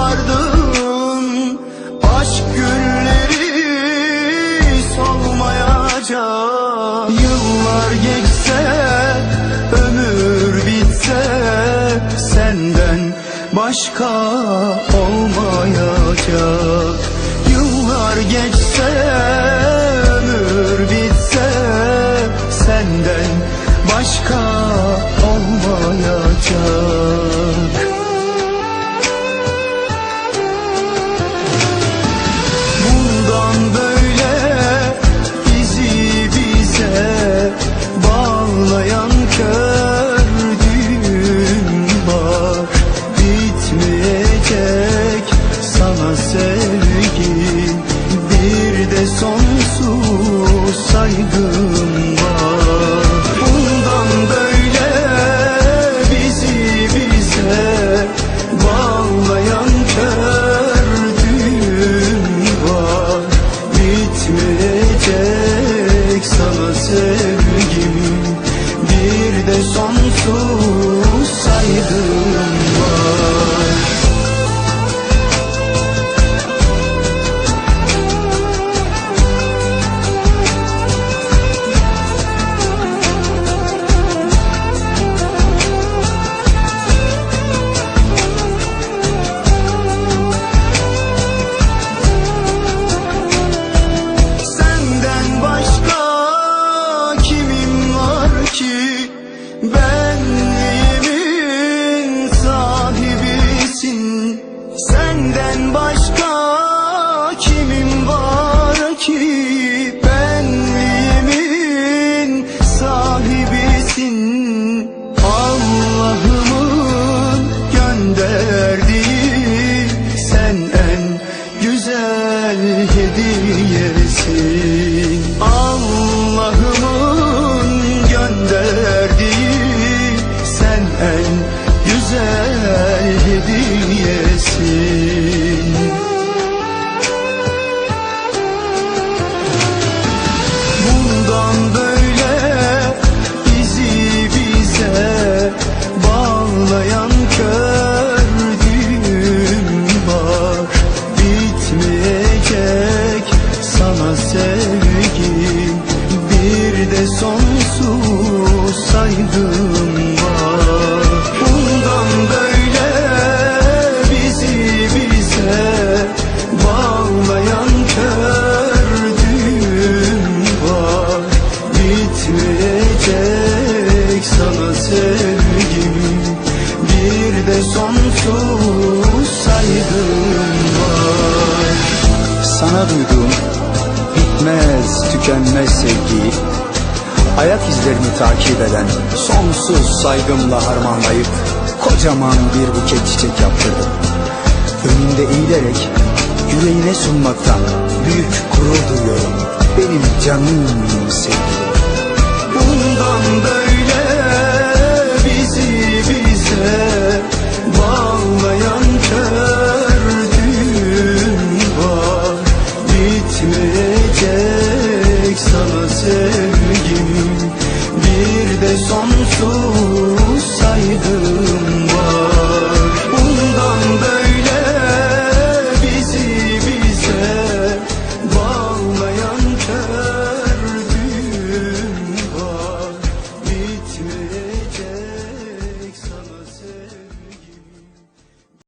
kopardım Aşk gülleri solmayacak Yıllar geçse ömür bitse Senden başka olmayacak sana sevgim bir de sonsuz saygım var. Bundan böyle bizi bize bağlayan kör düğüm var. Bitmeyecek sana sevgim de sonsuz saygım var. Bundan böyle bizi bize bağlayan kör düğüm var. Bitmeyecek sana sevgim bir de sonsuz saygım var. Sana duyduğum bitmez tükenmez sevgiyi Ayak izlerini takip eden sonsuz saygımla harmanlayıp Kocaman bir buket çiçek yaptırdım. Önünde eğilerek yüreğine sunmaktan büyük gurur duyuyorum. Benim canım sevgilim